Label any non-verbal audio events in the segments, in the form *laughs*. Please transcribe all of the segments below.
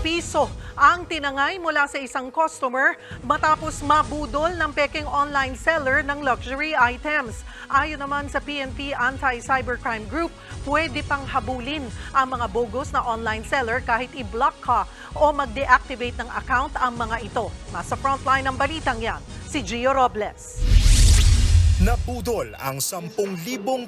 piso ang tinangay mula sa isang customer matapos mabudol ng peking online seller ng luxury items. Ayon naman sa PNP Anti-Cybercrime Group, pwede pang habulin ang mga bogus na online seller kahit i-block ka o mag-deactivate ng account ang mga ito. Nasa frontline ng balitang yan, si Gio Robles. Nabudol ang 10,000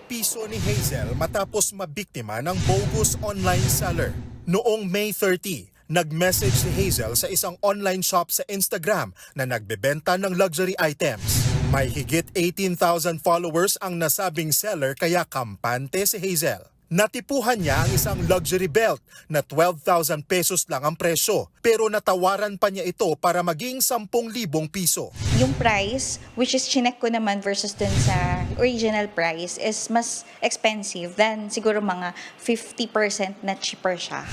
piso ni Hazel matapos mabiktima ng bogus online seller. Noong May 30, nag-message si Hazel sa isang online shop sa Instagram na nagbebenta ng luxury items. May higit 18,000 followers ang nasabing seller kaya kampante si Hazel. Natipuhan niya ang isang luxury belt na 12,000 pesos lang ang presyo pero natawaran pa niya ito para maging 10,000 piso. yung price, which is chinek ko naman versus dun sa original price, is mas expensive than siguro mga 50% na cheaper siya.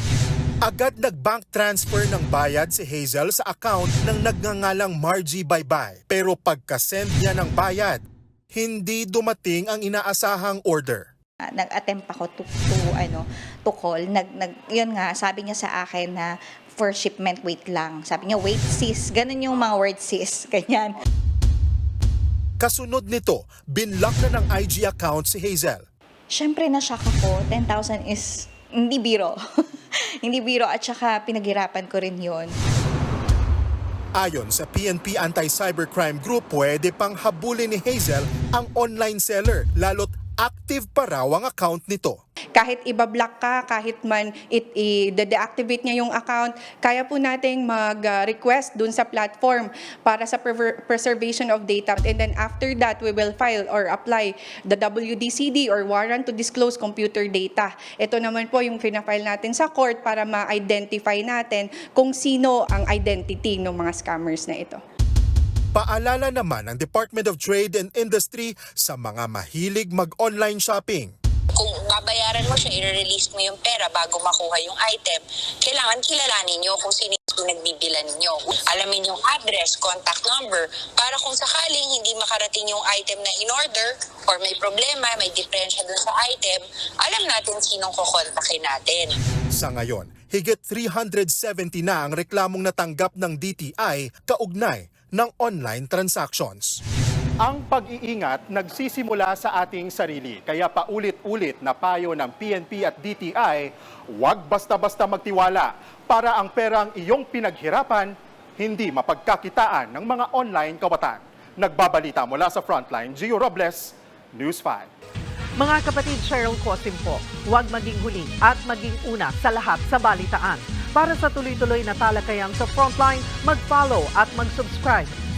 Agad nag-bank transfer ng bayad si Hazel sa account ng nagngangalang Margie Baybay. Pero pagka-send niya ng bayad, hindi dumating ang inaasahang order. Ah, Nag-attempt ako to, to, ano, to call. Nag, nag, yun nga, sabi niya sa akin na for shipment, wait lang. Sabi niya, wait sis. Ganun yung mga words sis. *laughs* Ganyan. Kasunod nito, binlock na ng IG account si Hazel. Siyempre, na-shock ako. 10,000 is hindi biro. *laughs* hindi biro at saka pinaghirapan ko rin yun. Ayon sa PNP Anti-Cybercrime Group, pwede pang habulin ni Hazel ang online seller lalo't active pa raw ang account nito. Kahit ibablock ka, kahit man it, i-deactivate niya yung account, kaya po nating mag-request dun sa platform para sa preservation of data. And then after that, we will file or apply the WDCD or warrant to disclose computer data. Ito naman po yung fina-file natin sa court para ma-identify natin kung sino ang identity ng mga scammers na ito. Paalala naman ng Department of Trade and Industry sa mga mahilig mag-online shopping. Kung babayaran mo siya, i-release mo yung pera bago makuha yung item, kailangan kilalanin nyo kung sino yung pinagbibilan ninyo. Alamin yung address, contact number, para kung sakaling hindi makarating yung item na in-order or may problema, may diferensya dun sa item, alam natin sinong kukontakin natin. Sa ngayon, higit 370 na ang reklamong natanggap ng DTI kaugnay ng online transactions. Ang pag-iingat nagsisimula sa ating sarili. Kaya paulit-ulit na payo ng PNP at DTI, huwag basta-basta magtiwala para ang perang iyong pinaghirapan hindi mapagkakitaan ng mga online kawatan. Nagbabalita mula sa Frontline, Gio Robles, News 5. Mga kapatid Cheryl Cosim po, huwag maging huli at maging una sa lahat sa balitaan. Para sa tuloy-tuloy na talakayan sa Frontline, mag-follow at mag-subscribe